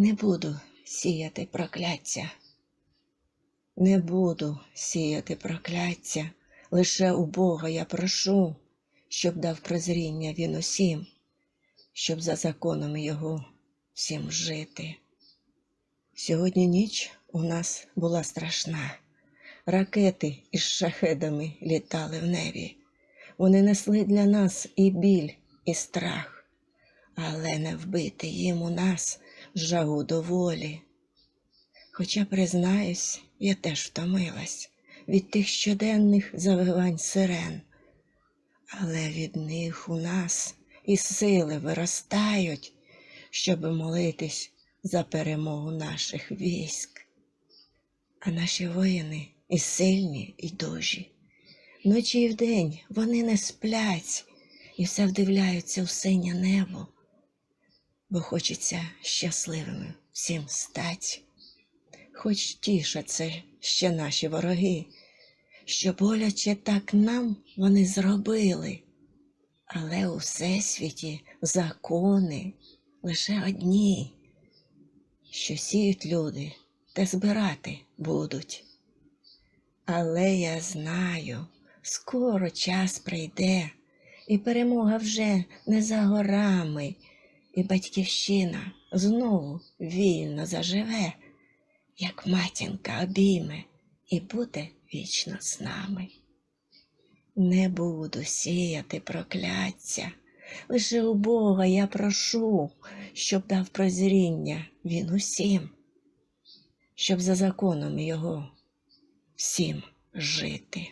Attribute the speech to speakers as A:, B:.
A: Не буду сіяти прокляття. Не буду сіяти прокляття. Лише у Бога я прошу, щоб дав прозріння він усім, щоб за законом його всім жити. Сьогодні ніч у нас була страшна. Ракети із шахедами літали в небі. Вони несли для нас і біль, і страх, але не вбити їм у нас жагу до волі. Хоча, признаюсь, я теж втомилась від тих щоденних завивань сирен, але від них у нас і сили виростають, щоб молитись за перемогу наших військ. А наші воїни і сильні, і дужі. Ночі і вдень вони не сплять і все вдивляються в синє небо, бо хочеться щасливими всім стать. Хоч тішаться ще наші вороги, що боляче так нам вони зробили, але у всесвіті закони лише одні, що сіють люди, те збирати будуть. Але я знаю, скоро час прийде, і перемога вже не за горами, і батьківщина знову вільно заживе, як матінка обійме і буде вічно з нами. Не буду сіяти прокляття, лише у Бога я прошу, щоб дав прозріння він усім, щоб за законом його всім жити.